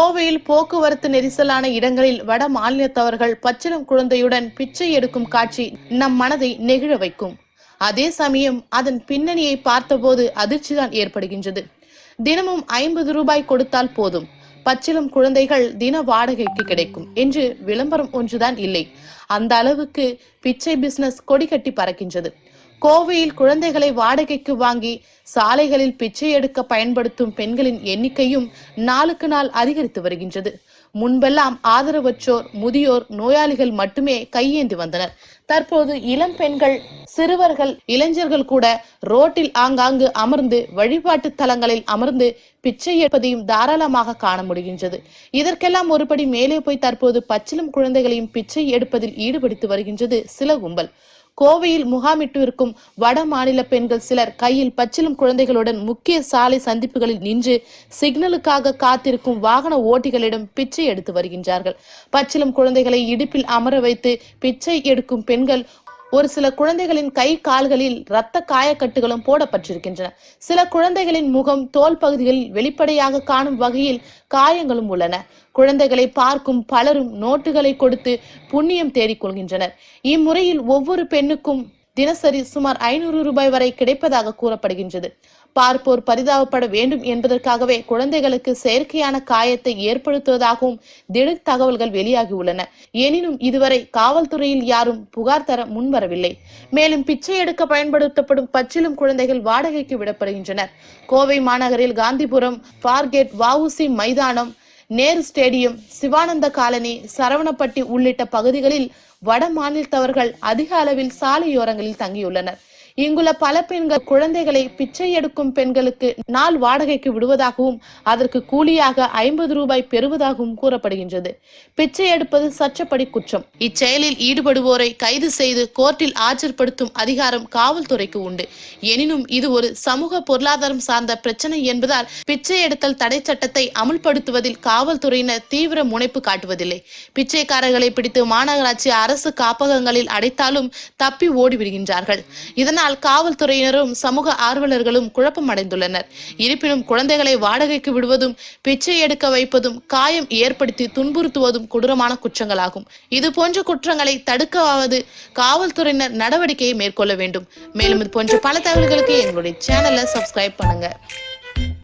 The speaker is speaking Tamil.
கோவையில் போக்குவரத்து நெரிசலான இடங்களில் வட மாநிலத்தவர்கள் பச்சிளம் குழந்தையுடன் பிச்சை எடுக்கும் காட்சி நம் மனதை நெகிழ வைக்கும். அதே சமயம் அதன் பின்னணியை பார்த்தபோது அதிர்ச்சிதான் ஏற்படுகின்றது. தினமும் ஐம்பது ரூபாய் கொடுத்தால் போதும். பச்சிளம் குழந்தைகள் தின வாடகைக்கு கிடைக்கும் என்று விளம்பரம் ஒன்றுதான் இல்லை. அந்த அளவுக்கு பிச்சை பிசினஸ் கொடி கட்டி பறக்கின்றது. கோவையில் குழந்தைகளை வாடகைக்கு வாங்கி சாலைகளில் பிச்சை எடுக்க பயன்படுத்தும் பெண்களின் எண்ணிக்கையும் நாளுக்கு நாள் அதிகரித்து வருகின்றது. முன்பெல்லாம் ஆதரவற்றோர் முதியோர் நோயாளிகள் மட்டுமே கையேந்தி வந்தனர். தற்போது இளம் பெண்கள் சிறுவர்கள் இளைஞர்கள் கூட ரோட்டில் ஆங்காங்கு அமர்ந்து வழிபாட்டு தலங்களில் அமர்ந்து பிச்சை எடுப்பதையும் தாராளமாக காண முடிகின்றது. இதற்கெல்லாம் ஒருபடி மேலே போய் தற்போது பச்சிலும் குழந்தைகளையும் பிச்சை எடுப்பதில் ஈடுபடுத்தி வருகின்றது சில கும்பல். கோவையில் முகாமிட்டு இருக்கும் வட மாநில பெண்கள் சிலர் கையில் பச்சிலும் குழந்தைகளுடன் முக்கிய சாலை சந்திப்புகளில் நின்று சிக்னலுக்காக காத்திருக்கும் வாகன ஓட்டிகளிடம் பிச்சை எடுத்து வருகின்றார்கள். பச்சிலும் குழந்தைகளை இடுப்பில் அமர வைத்து பிச்சை எடுக்கும் பெண்கள் ஒரு சில குழந்தைகளின் கை கால்களில் இரத்த காயக்கட்டுகளும் போடப்பட்டிருக்கின்றன. சில குழந்தைகளின் முகம் தோல் பகுதிகளில் வெளிப்படையாக காணும் வகையில் காயங்களும் உள்ளன. குழந்தைகளை பார்க்கும் பலரும் நோட்டுகளை கொடுத்து புண்ணியம் தேடிக் கொள்கின்றனர் இம்முறையில் ஒவ்வொரு பெண்ணுக்கும் தினசரி சுமார் ஐநூறு ரூபாய் வரை கிடைப்பதாக கூறப்படுகின்றது. பார்ப்போர் பரிதாபப்பட வேண்டும் என்பதற்காகவே குழந்தைகளுக்கு செயற்கையான காயத்தை ஏற்படுத்துவதாகவும் திடீர் தகவல்கள் வெளியாகியுள்ளன. எனினும் இதுவரை காவல்துறையில் யாரும் புகார் தர முன்வரவில்லை. மேலும் பிச்சை எடுக்க பயன்படுத்தப்படும் பச்சிலும் குழந்தைகள் வாடகைக்கு விடப்படுகின்றனர். கோவை மாநகரில் காந்திபுரம் பார்கேட் வவுசி மைதானம் நேரு ஸ்டேடியம் சிவானந்த காலனி சரவணப்பட்டி உள்ளிட்ட பகுதிகளில் வட மாநிலத்தவர்கள் அதிக அளவில் சாலையோரங்களில் தங்கியுள்ளனர். இங்குள்ள பல பெண்கள் குழந்தைகளை பிச்சை எடுக்கும் பெண்களுக்கு நாள் வாடகைக்கு விடுவதாகவும் அதற்கு கூலியாக ஐம்பது ரூபாய் பெறுவதாகவும் கூறப்படுகின்றது. பிச்சை எடுப்பது சட்டப்படி குற்றம். இச்செயலில் ஈடுபடுவோரை கைது செய்து கோர்ட்டில் ஆஜர்படுத்தும் அதிகாரம் காவல்துறைக்கு உண்டு. எனினும் இது ஒரு சமூக பொருளாதாரம் சார்ந்த பிரச்சனை என்பதால் பிச்சை எடுத்தல் தடை சட்டத்தை அமுல்படுத்துவதில் காவல்துறையினர் தீவிர முனைப்பு காட்டுவதில்லை. பிச்சைக்காரர்களை பிடித்து மாநகராட்சி அரசு காப்பகங்களில் அடைத்தாலும் தப்பி ஓடிவிடுகின்றார்கள். இதனால் இதனால் காவல்துறையினரும் சமூக ஆர்வலர்களும் குழப்பம் அடைந்துள்ளனர் இருப்பினும் குழந்தைகளை வாடகைக்கு விடுவதும் பிச்சை எடுக்க வைப்பதும் காயம் ஏற்படுத்தி துன்புறுத்துவதும் கொடூரமான குற்றங்களாகும். இது போன்ற குற்றங்களை தடுக்கவாவது காவல்துறையினர் நடவடிக்கையை மேற்கொள்ள வேண்டும். மேலும் இது போன்ற பல தகவல்களுக்கு எங்களுடைய சேனலை சப்ஸ்கிரைப் பண்ணுங்க.